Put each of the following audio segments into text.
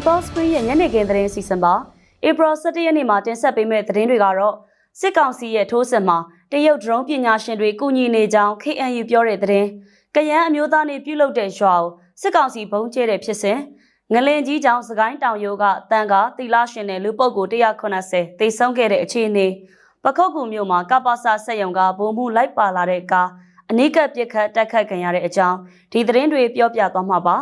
People Spring ရဲ့ညနေခင်းသတင်းစီစဉ်ပါ April 17ရက်နေ့မှာတင်ဆက်ပေးမယ့်သတင်းတွေကတော့စစ်ကောင်စီရဲ့ထိုးစစ်မှာတရုတ် drone ပညာရှင်တွေကုညီနေကြောင်း KNU ပြောတဲ့သတင်းကရန်အမျိုးသားနေပြုလုပ်တဲ့ရွာကိုစစ်ကောင်စီဘုံကျဲတဲ့ဖြစ်စဉ်ငလင်ကြီးကြောင့်စကိုင်းတောင်ရိုးကတန်ကားတီလာရှင်တဲ့လူပုတ်ကို180တိတ်ဆုံးခဲ့တဲ့အခြေအနေပခုတ်ကူမြို့မှာကပ္ပစဆက်ယုံကဘုံမှုလိုက်ပါလာတဲ့ကားအနိကပြစ်ခတ်တက်ခတ်ခံရတဲ့အကြောင်းဒီသတင်းတွေပြောပြသွားမှာပါ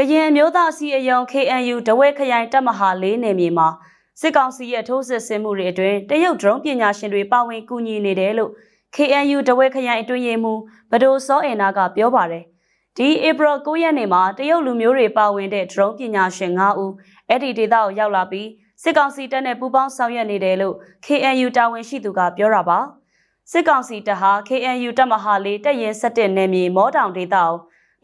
ကရင်အမျိုးသားအစည်းအရုံး KNU တဝဲခရိုင်တပ်မဟာ၄နယ်မြေမှာစစ်ကောင်စီရဲ့ထိုးစစ်ဆင်မှုတွေအတွင်းတရုတ် drone ပညာရှင်တွေပါဝင်ကူညီနေတယ်လို့ KNU တဝဲခရိုင်အတွင်းရေးမှူးဗဒိုစောအင်နာကပြောပါတယ်။ဒီ April 9ရက်နေ့မှာတရုတ်လူမျိုးတွေပါဝင်တဲ့ drone ပညာရှင်9ဦးအဲ့ဒီဒေသကိုရောက်လာပြီးစစ်ကောင်စီတပ်နဲ့ပူးပေါင်းဆောင်ရွက်နေတယ်လို့ KNU တာဝန်ရှိသူကပြောတာပါ။စစ်ကောင်စီတပ်ဟာ KNU တပ်မဟာ၄တပ်ရင်17နယ်မြေမောတောင်ဒေသကို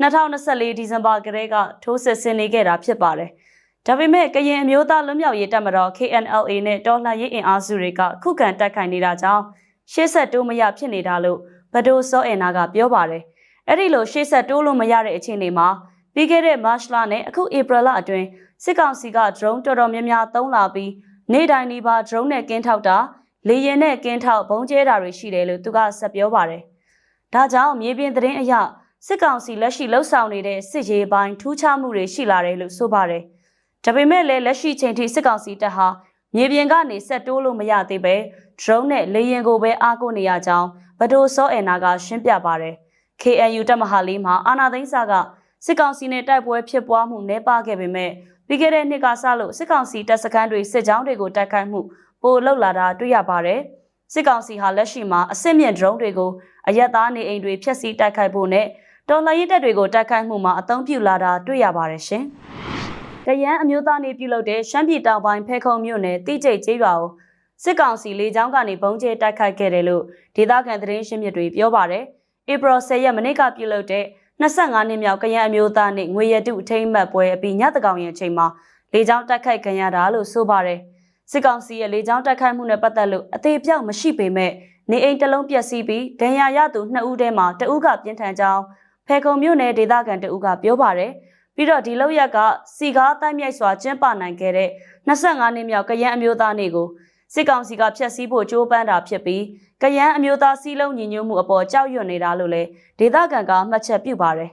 2024ဒီဇင်ဘာကလေးကထိုးစစ်ဆင်နေခဲ့တာဖြစ်ပါတယ်။ဒါပေမဲ့ကရင်အမျိုးသားလွတ်မြောက်ရေးတပ်မတော် KNLA နဲ့တော်လှန်ရေးအင်အားစုတွေကခုခံတိုက်ခိုက်နေတာကြောင့်ရှေ့ဆက်တိုးမရဖြစ်နေတာလို့ဗဒိုစောအင်နာကပြောပါတယ်။အဲ့ဒီလိုရှေ့ဆက်တိုးလို့မရတဲ့အခြေအနေမှာပြီးခဲ့တဲ့မတ်လနဲ့အခုဧပြီလအတွင်းစစ်ကောင်စီက drone တော်တော်များများသုံးလာပြီးနေ့တိုင်းဒီပါ drone နဲ့ကင်းထောက်တာလေရင်နဲ့ကင်းထောက်ဘုံကျဲတာတွေရှိတယ်လို့သူကဆက်ပြောပါတယ်။ဒါကြောင့်မြေပြင်သတင်းအရ စစ်ကောင်စီလက်ရှိလှုပ်ဆောင်နေတဲ့စစ်ရေးပိုင်းထူးခြားမှုတွေရှိလာတယ်လို့ဆိုပါတယ်။ဒါပေမဲ့လည်းလက်ရှိချိန်ထိစစ်ကောင်စီတပ်ဟာမြေပြင်ကနေဆက်တိုးလို့မရသေးပဲ drone နဲ့လေယာဉ်ကိုပဲအားကိုးနေရကြောင်းဗဒိုစောအင်နာကရှင်းပြပါတယ်။ KNU တပ်မဟာလေးမှာအာနာသိန်းစာကစစ်ကောင်စီနဲ့တိုက်ပွဲဖြစ်ပွားမှုနှဲပါခဲ့ပေမဲ့ပြီးခဲ့တဲ့နှစ်ကစလို့စစ်ကောင်စီတပ်စခန်းတွေစစ်ကြောင်းတွေကိုတိုက်ခိုက်မှုပိုလှုပ်လာတာတွေ့ရပါတယ်။စစ်ကောင်စီဟာလက်ရှိမှာအစစ်မြင့် drone တွေကိုအရက်သားနေအိမ်တွေဖျက်ဆီးတိုက်ခိုက်ဖို့နဲ့ တော်လှန်ရေးတပ်တွေကိုတိုက်ခိုက်မှုမှာအသုံးပြုလာတာတွေ့ရပါတယ်ရှင်။တရန်အမျိုးသားနေပြုလုပ်တဲ့ရှမ်းပြည်တောင်ပိုင်းဖဲခုံမြို့နယ်တိကျိတ်ကျေးရွာကိုစစ်ကောင်စီလေကြောင်းကနေဘုံကျဲတိုက်ခိုက်ခဲ့တယ်လို့ဒေသခံသတင်းရှင်းမြစ်တွေပြောပါတယ်။ဧပြီ10ရက်မနေ့ကပြုလုပ်တဲ့25နှစ်မြောက်ကရန်အမျိုးသားနေငွေရတုအထိမ်းအမှတ်ပွဲအပြီးညတကောင်ရဲ့အချိန်မှာလေကြောင်းတိုက်ခိုက်ခံရတာလို့ဆိုပါတယ်။စစ်ကောင်စီရဲ့လေကြောင်းတိုက်ခိုက်မှုနဲ့ပတ်သက်လို့အသေးပြောက်မရှိပေမဲ့နေအိမ်တစ်လုံးပျက်စီးပြီးဒဏ်ရာရသူ2ဦးထဲမှာတဦးကပြင်းထန်ကြောင်း ဖဲခုံမြို့နယ်ဒေသခံတဦးကပြောပါတယ်ပြီးတော့ဒီလောက်ရက်ကစီကားတိုက်မြိုက်စွာကျင်းပနိုင်ခဲ့တဲ့25နှစ်မြောက်ကရန်အမျိုးသားနေ့ကိုစစ်ကောင်စီကဖျက်ဆီးဖို့ကြိုးပမ်းတာဖြစ်ပြီးကရန်အမျိုးသားစီးလုံးညီညွတ်မှုအပေါ်ကြောက်ရွံ့နေတာလို့လည်းဒေသခံကမှတ်ချက်ပြုပါတယ်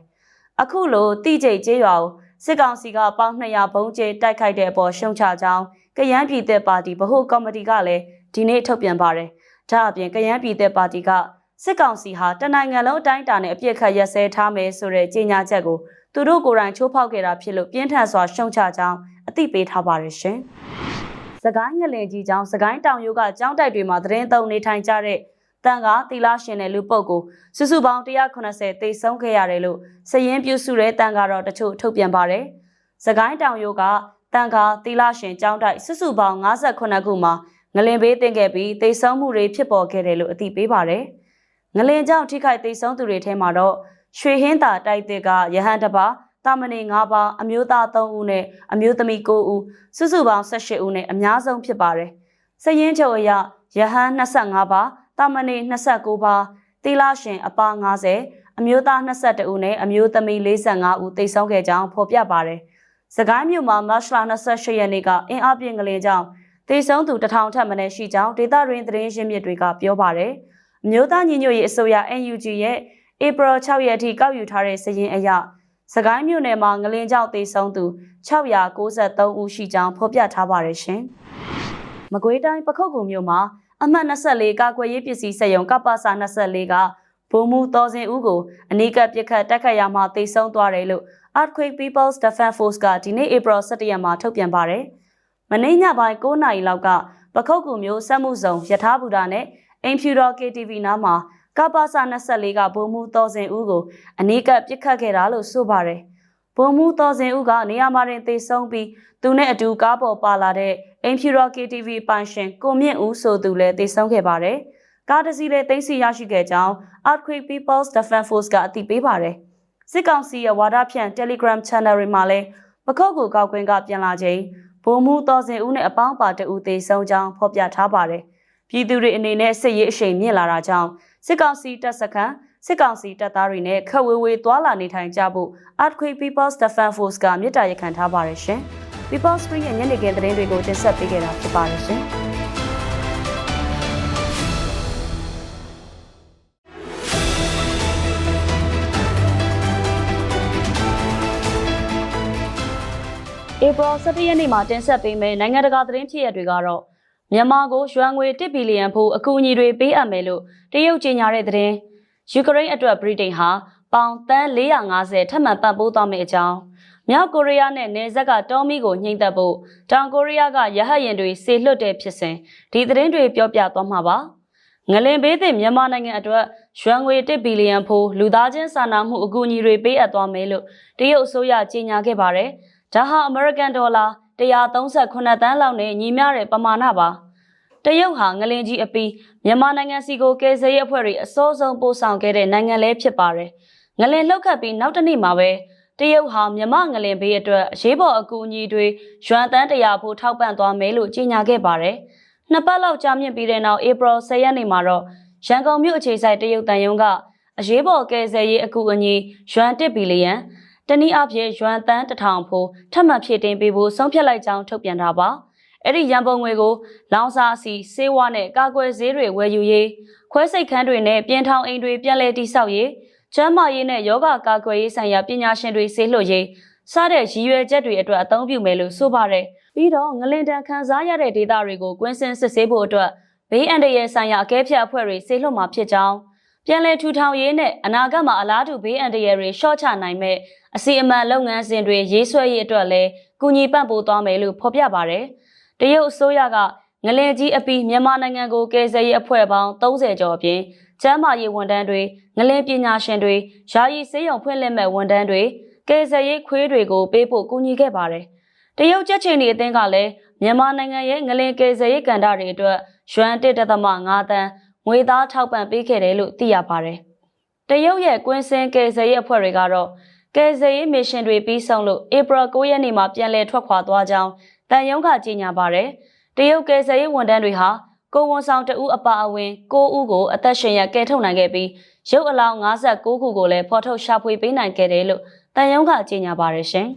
အခုလိုတိကျိတ်ကျေးရွာကိုစစ်ကောင်စီကပေါင်း200ဘုံကျဲတိုက်ခိုက်တဲ့အပေါ်ရှုံချကြောင်းကရန်ပြည်သက်ပါတီဗဟိုကော်မတီကလည်းဒီနေ့ထုတ်ပြန်ပါတယ်ဒါအပြင်ကရန်ပြည်သက်ပါတီက စစ်ကောင်စီဟာတနိုင်ငံလုံးအတိုင်းအတာနဲ့အပြစ်ခတ်ရက်စဲထားမယ်ဆိုတဲ့ကြေညာချက်ကိုသူတို့ကိုယ်တိုင်ချိုးဖောက်ခဲ့တာဖြစ်လို့ပြင်းထန်စွာရှုံချကြောင်းအသိပေးထားပါတယ်ရှင်။စကိုင်းငလင်ကြီးကျောင်းစကိုင်းတောင်ရိုးကကျောင်းတိုက်တွေမှာသတင်းသုံးနေထိုင်ကြတဲ့တန်ကားတီလာရှင်တဲ့လူပုတ်ကိုစုစုပေါင်း180တိတ်ဆုံးခဲ့ရတယ်လို့စည်ရင်ပြုစုတဲ့တန်ကားတော်တချို့ထုတ်ပြန်ပါတယ်။စကိုင်းတောင်ရိုးကတန်ကားတီလာရှင်ကျောင်းတိုက်စုစုပေါင်း58ခုမှာငလင်ဘေးတင်ခဲ့ပြီးတိတ်ဆုံးမှုတွေဖြစ်ပေါ်ခဲ့တယ်လို့အသိပေးပါတယ်။ ငလင်ကြောင့်ထိခိုက်သိဆုံးသူတွေထဲမှာတော့ရွှေဟင်းသာတိုက်တဲ့ကရဟန်တပါတာမဏေ9ပါးအမျိုးသား3ဦးနဲ့အမျိုးသမီး9ဦးစုစုပေါင်း18ဦးနဲ့အများဆုံးဖြစ်ပါတယ်။စရင်ချုပ်အရရဟန်25ပါးတာမဏေ29ပါးသီလရှင်အပါ90အမျိုးသား22ဦးနဲ့အမျိုးသမီး45ဦးတိတ်ဆုံးခဲ့ကြောင်းဖော်ပြပါတယ်။စကိုင်းမြို့မှာမတ်လ28ရက်နေ့ကအင်အားပြင်းကလေးကြောင့်တိတ်ဆုံးသူတထောင်ထက်မနည်းရှိကြောင်းဒေသရင်းသတင်းရင်းမြစ်တွေကပြောပါတယ်။ အမျိုးသားညီညွတ်ရေးအစိုးရ NUG ရဲ့ဧပြီ6ရက်အထိကောက်ယူထားတဲ့စာရင်းအရစကိုင်းမြို့နယ်မှာငလင်းကြောက်သေးဆုံးသူ693ဦးရှိကြောင်းဖော်ပြထားပါတယ်ရှင်။မကွေးတိုင်းပခုတ်ကူမြို့မှာအမှတ်24ကာကွယ်ရေးပစ္စည်းစက်ရုံကပ္ပစာ24ကဗိုလ်မှူးတော်စင်ဦးကိုအနီးကပ်ပစ်ခတ်တိုက်ခတ်ရမှာတိတ်ဆုံးသွားတယ်လို့ Earthquake People's Defense Force ကဒီနေ့ဧပြီ17ရက်မှာထုတ်ပြန်ပါတယ်။မနေ့ညပိုင်း9နာရီလောက်ကပခုတ်ကူမြို့စက်မှုဆောင်ယထာဘူတာနဲ့ အင်ဖြူတော် KTV နားမှာကပ္ပစ24ကဗိုလ်မှူးတော်စင်ဦးကိုအနီးကပ်ပစ်ခတ်ခဲ့တာလို့ဆိုပါတယ်။ဗိုလ်မှူးတော်စင်ဦးကနေရာမှာတင်သေဆုံးပြီးသူနဲ့အတူကားပေါ်ပါလာတဲ့အင်ဖြူတော် KTV ပိုင်ရှင်ကိုမြင့်ဦးဆိုသူလည်းသေဆုံးခဲ့ပါတယ်။ကားတစ်စီးလည်းသိမ်းဆည်းရရှိခဲ့ကြောင်း Earthquake People's Defense Force ကအသိပေးပါတယ်။စစ်ကောင်စီရဲ့ဝါဒဖြန့် Telegram Channel တွေမှာလည်းပခုတ်ကိုကောက်ကွင်းကပြန်လာချိန်ဗိုလ်မှူးတော်စင်ဦးနဲ့အပေါင်းပါတအူသေဆုံးကြောင်းဖော်ပြထားပါတယ်။ ပြည်သူတွေအနေနဲ့စစ်ရေးအရှိန်မြင့်လာတာကြောင့်စစ်ကောင်စီတပ်စခန်းစစ်ကောင်စီတပ်သားတွေနဲ့ခက်ဝေးဝေးသွာလာနေထိုင်ကြဖို့ Earthquake People's Defense Force ကမြစ်တာရက်ခံထားပါတယ်ရှင်။ People Spring ရဲ့ညနေခင်းသတင်းတွေကိုတင်ဆက်ပေးခဲ့တာဖြစ်ပါတယ်ရှင်။ April 17ရက်နေ့မှာတင်ဆက်ပေးမယ့်နိုင်ငံတကာသတင်းဖြစ်ရပ်တွေကတော့ မြန်မာကိုရွှန်ငွေ1ဘီလီယံဖို့အကူအညီတွေပေးအပ်မယ်လို့တရုတ်ကြေညာတဲ့သတင်းယူကရိန်းအတွက်ဗြိတိန်ဟာပေါင်တန်း450ထပ်မံပံ့ပိုးသွားမယ့်အကြောင်းမြောက်ကိုရီးယားနဲ့နယ်စပ်ကတောမီကိုညှိမ့်သက်ဖို့တောင်ကိုရီးယားကရဟတ်ယာဉ်တွေစေလွှတ်တဲ့ဖြစ်စဉ်ဒီသတင်းတွေပြောပြသွားမှာပါငလင်ဘေးသည့်မြန်မာနိုင်ငံအတွက်ရွှန်ငွေ1ဘီလီယံဖို့လူသားချင်းစာနာမှုအကူအညီတွေပေးအပ်သွားမယ်လို့တရုတ်အစိုးရကြေညာခဲ့ပါတယ်။ဒါဟာအမေရိကန်ဒေါ်လာ 138တန်းလောက်နဲ့ညီမျှတဲ့ပမာဏပါ။တရုတ်ဟာငလင်ကြီးအပီးမြန်မာနိုင်ငံစီကိုကယ်ဆယ်ရေးအဖွဲ့တွေအစိုးဆုံးပို့ဆောင်ခဲ့တဲ့နိုင်ငံလည်းဖြစ်ပါတယ်။ငလင်လှုပ်ခတ်ပြီးနောက်တစ်နေ့မှာပဲတရုတ်ဟာမြမငလင်ဘေးအတွက်အရေးပေါ်အကူအညီတွေရွမ်တန်းတရာဖို့ထောက်ပံ့သွားမယ်လို့ကြေညာခဲ့ပါတယ်။နှစ်ပတ်လောက်ကြာမြင့်ပြီးတဲ့နောက်ဧပြီ10ရက်နေ့မှာတော့ရန်ကုန်မြို့အခြေစိုက်တရုတ်တန်ယုံကအရေးပေါ်ကယ်ဆယ်ရေးအကူအညီရွမ်1ဘီလီယံ တနည်းအားဖြင့်ရွမ်တန်း1000ဖို့ထပ်မံဖြည့်တင်ပေးဖို့ဆုံးဖြတ်လိုက်ကြောင်းထုတ်ပြန်တာပါ။အဲ့ဒီရန်ပုံငွေကို လောင်စာစီစေးဝါနဲ့ကာကွယ်ဆေးတွေဝယ်ယူရေးခွဲစိတ်ခန်းတွေနဲ့ပြင်ထောင်အိမ်တွေပြန်လည်တည်ဆောက်ရေးကျန်းမာရေးနဲ့ယောဂကာကွယ်ရေးဆိုင်ရာပညာရှင်တွေဆေးလွှတ်ရေးစတဲ့ရည်ရွယ်ချက်တွေအတွက်အသုံးပြုမယ်လို့ဆိုပါတယ်။ပြီးတော့ငလင်တန်ခန်းစားရတဲ့ဒေသတွေကိုကွင်းစင်စစ်ဆေးဖို့အတွက်ဘေးအန္တရာယ်ဆိုင်ရာအကဲဖြတ်အဖွဲ့တွေဆေးလွှတ်မှာဖြစ်ကြောင်းပြန်လည်ထူထောင်ရေးနဲ့အနာဂတ်မှာအလားတူဘေးအန္တရာယ်တွေရှော့ချနိုင်မဲ့ အစီအမံလုပ်ငန်းစဉ်တွေရေးဆွဲရေးအတွက်လည်းကူညီပံ့ပိုးသွားမယ်လို့ဖော်ပြပါတယ်။တရုတ်အစိုးရကငလင်ကြီးအပီးမြန်မာနိုင်ငံကိုကယ်ဆယ်ရေးအဖွဲ့ပေါင်း30ကျော်အပြင်ကျန်းမာရေးဝန်ထမ်းတွေငလင်ပညာရှင်တွေယာယီစေးရုံဖွင့်လှစ်မဲ့ဝန်ထမ်းတွေကယ်ဆယ်ရေးခွေးတွေကိုပေးဖို့ကူညီခဲ့ပါတယ်။တရုတ်ကြက်ချင်တွေအသင်းကလည်းမြန်မာနိုင်ငံရဲ့ငလင်ကယ်ဆယ်ရေးကန်တာတွေအတွက်ရွမ်1.5တန်းငွေသားထောက်ပံ့ပေးခဲ့တယ်လို့သိရပါတယ်။တရုတ်ရဲ့ကွင်းစင်ကယ်ဆယ်ရေးအဖွဲ့တွေကတော့ ကယ်ဆယ်ရေးမစ်ရှင်တွေပြီးဆုံးလို့ဧပြီ9ရက်နေ့မှာပြန်လည်ထွက်ခွာသွားကြောင်းတန်ယုံကကြေညာပါတယ်။တရုတ်ကယ်ဆယ်ရေးဝန်ထမ်းတွေဟာကိုဝန်ဆောင်တဦးအပါအဝင်9ဦးကိုအသက်ရှင်ရကယ်ထုတ်နိုင်ခဲ့ပြီးရုပ်အလောင်း56ခုကိုလည်းဖော်ထုတ်ရှာဖွေပေးနိုင်ခဲ့တယ်လို့တန်ယုံကကြေညာပါတယ်ရှင်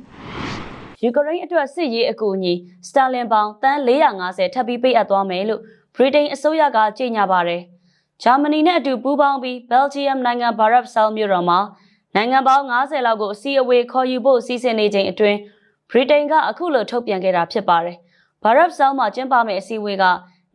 ။ယူကရိန်းအတွက်စစ်ရေးအကူအညီစတာလင်ပေါင်တန်း450ထပ်ပြီးပေးအပ်သွားမယ်လို့ဗြိတိန်အစိုးရကကြေညာပါတယ်။ဂျာမနီနဲ့အတူပူးပေါင်းပြီးဘယ်လ်ဂျီယမ်နိုင်ငံဘာရပ်ဆဲလ်မြို့တော်မှာ နိုင်ငံပေါင်း90လောက်ကိုအစည်းအဝေးခေါ်ယူဖို့စီစဉ်နေချိန်အတွင်းဗြိတိန်ကအခုလိုထုတ်ပြန်ခဲ့တာဖြစ်ပါတယ်။ဘာရပ်ဆဲလ်မှာကျင်းပမယ့်အစည်းအဝေးက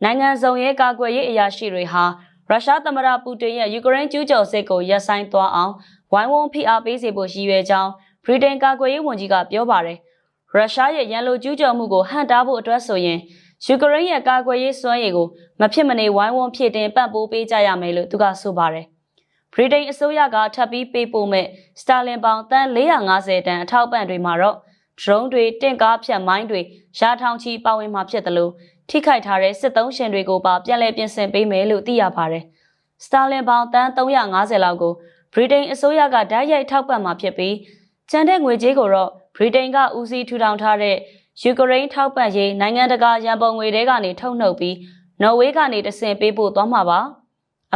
နိုင်ငံစုံရဲ့ကာကွယ်ရေးအရာရှိတွေဟာရုရှားသမ္မတပူတင်ရဲ့ယူကရိန်းကျူးကျော်စစ်ကိုရပ်ဆိုင်းသွားအောင်ဝိုင်းဝန်းဖိအားပေးစေဖို့ရည်ရွယ်ကြောင်းဗြိတိန်ကာကွယ်ရေးဝန်ကြီးကပြောပါတယ်။ရုရှားရဲ့ရန်လိုကျူးကျော်မှုကိုဟန့်တားဖို့အတွက်ဆိုရင်ယူကရိန်းရဲ့ကာကွယ်ရေးစွမ်းရည်ကိုမဖြစ်မနေဝိုင်းဝန်းဖြည့်တင်ပံ့ပိုးပေးကြရမယ်လို့သူကဆိုပါတယ်။ ဗြိတိန်အစိုးရကထပ်ပြီးပေးပို့မဲ့စတာလင်ပေါင်တန်း450တန်အထောက်ပံ့တွေမှာတော့ drone တွေတင့်ကားဖြတ်မိုင်းတွေရာထောင်ချီပါဝင်မှာဖြစ်တယ်လို့ထိခိုက်ထားတဲ့စစ်သုံးရှင်တွေကိုပါပြန်လည်ပြင်ဆင်ပေးမယ်လို့သိရပါတယ်။စတာလင်ပေါင်တန်း350လောက်ကိုဗြိတိန်အစိုးရကဓာတ်ရိုက်ထောက်ပံ့မှာဖြစ်ပြီးကျန်တဲ့ငွေကြေးကိုတော့ဗြိတိန်ကဦးစီးထူထောင်ထားတဲ့ယူကရိန်းထောက်ပံ့ရေးနိုင်ငံတကာရန်ပုံငွေတွေကနေထုတ်နှုတ်ပြီးနော်ဝေးကနေတဆင့်ပေးပို့သွားမှာပါ။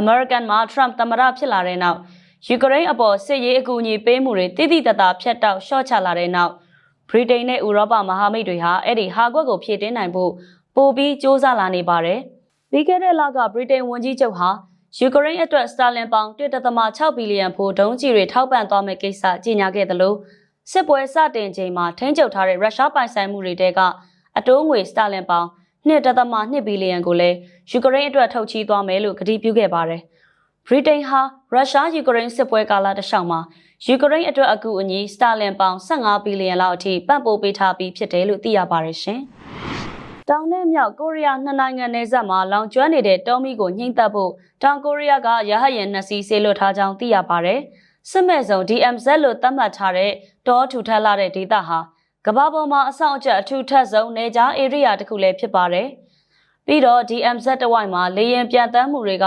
American မှာ Trump သမ္မတဖြစ်လာတဲ့နောက်ယူကရိန်းအပေါ်စစ်ရေးအကူအညီပေးမှုတွေတိတိတတ်တာဖျက်တောက်ရှော့ချလာတဲ့နောက်ဗြိတိန်နဲ့ဥရောပမဟာမိတ်တွေဟာအဲ့ဒီဟာကွက်ကိုဖြည့်တင်းနိုင်ဖို့ပိုပြီးစ조사လာနေပါတယ်။ပြီးခဲ့တဲ့လကဗြိတိန်ဝန်ကြီးချုပ်ဟာယူကရိန်းအတွက်စတာလင်ပေါင်1.6ဘီလီယံဖိုးဒုံးကျည်တွေထောက်ပံ့သွားမယ့်ကိစ္စကြေညာခဲ့တယ်လို့စစ်ပွဲစတင်ချိန်မှာထိန်းချုပ်ထားတဲ့ရုရှားပိုင်ဆိုင်မှုတွေတဲကအတိုးငွေစတာလင်ပေါင် 1.2ဘီလီယံကိုလည်းယူကရိန်းအတွက်ထုတ်ချီးသွားမယ်လို့ကတိပြုခဲ့ပါတယ်။ဗြိတိန်ဟာရုရှားယူကရိန်းစစ်ပွဲကာလတစ်လျှောက်မှာယူကရိန်းအတွက်အကူအညီစတာလင်ပေါင်15ဘီလီယံလောက်အထိပံ့ပိုးပေးထားပြီးဖြစ်တယ်လို့သိရပါတယ်ရှင်။တောင်နဲ့မြောက်ကိုရီးယားနှစ်နိုင်ငံနယ်စပ်မှာလောင်ကျွမ်းနေတဲ့တောမီကိုညှိမ့်သက်ဖို့တောင်ကိုရီးယားကရဟတ်ယာဉ်နှစ်စီးဆေးလွှတ်ထားကြောင်းသိရပါတယ်။စစ်မဲ့စုံ DMZ လို့သတ်မှတ်ထားတဲ့တောထူထပ်လာတဲ့ဒေသဟာ ကမ္ဘာပေါ်မှာအဆောင်အကျအထူးထပ်ဆုံးနေကြားဧရိယာတစ်ခုလည်းဖြစ်ပါတယ်။ပြီးတော့ DMZ တဝိုက်မှာလေရင်ပြန်တမ်းမှုတွေက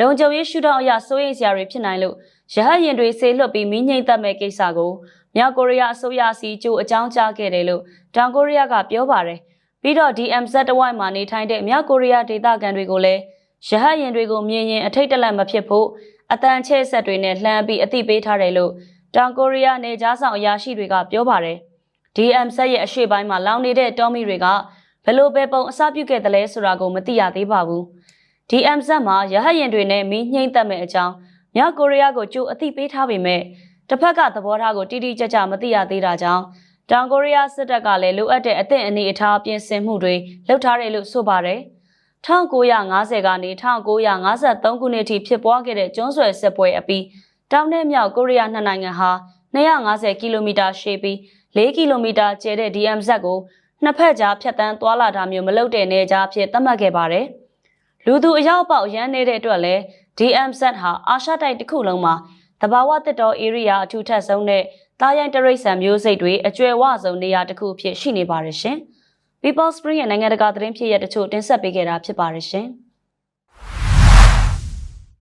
လုံခြုံရေးရှုထောင့်အရစိုးရိမ်စရာတွေဖြစ်နိုင်လို့ရဟတ်ယာဉ်တွေဆေးလွတ်ပြီးမိငိမ့်သက်မဲ့ကိစ္စကိုမြောက်ကိုရီးယားအစိုးရစီကြိုအကြောင်းကြားခဲ့တယ်လို့တောင်ကိုရီးယားကပြောပါတယ်။ပြီးတော့ DMZ တဝိုက်မှာနေထိုင်တဲ့မြောက်ကိုရီးယားဒေသခံတွေကိုလည်းရဟတ်ယာဉ်တွေကိုမြင်ရင်အထိတ်တလန့်မဖြစ်ဖို့အတန်ချဲ့ဆက်တွေနဲ့လှမ်းပြီးအသိပေးထားတယ်လို့တောင်ကိုရီးယားနေကြားဆောင်အရာရှိတွေကပြောပါတယ်။ DMZ ရဲ့အရှေ့ပိုင်းမှာလောင်နေတဲ့တောမီတွေကဘယ်လိုပဲပုံအစပြုခဲ့တယ်လဲဆိုတာကိုမသိရသေးပါဘူး။ DMZ မှာရဟတ်ရင်တွေနဲ့မီးညှိမ့်သက်မဲ့အကြောင်းမြောက်ကိုရီးယားကိုကြိုအသိပေးထားပေမဲ့တစ်ဖက်ကသဘောထားကိုတိတိကျကျမသိရသေးတာကြောင့်တောင်ကိုရီးယားစစ်တပ်ကလည်းလိုအပ်တဲ့အသင့်အနေအထားပြင်ဆင်မှုတွေလုပ်ထားတယ်လို့ဆိုပါတယ်။1950ကနေ1953ခုနှစ်ထိဖြစ်ပွားခဲ့တဲ့ကျွန်းဆွယ်စစ်ပွဲအပြီးတောင်နဲ့မြောက်ကိုရီးယားနှစ်နိုင်ငံဟာ250ကီလိုမီတာရှည်ပြီး 4ကီလိုမီတာကျယ်တဲ့ DMZ ကိုနှစ်ဖက်ကြားဖြတ်တန်းသွားလာတာမျိုးမလုပ်တဲ့နေကြားအဖြစ်သတ်မှတ်ခဲ့ပါတယ်။လူသူအရောက်ပေါက်ရမ်းနေတဲ့အတွက်လည်း DMZ ဟာအာရှတိုက်တစ်ခုလုံးမှာတဘာဝတစ်တော် area အထူးထပ်ဆုံးတဲ့တာရိုင်းတရိတ်ဆန်မျိုးစိတ်တွေအကျွယ်ဝဆုံးနေရာတစ်ခုအဖြစ်ရှိနေပါတယ်ရှင်။ People Spring ရဲ့နိုင်ငံတကာသတင်းဖြစ်ရတဲ့တချို့တင်ဆက်ပေးခဲ့တာဖြစ်ပါတယ်ရှင်။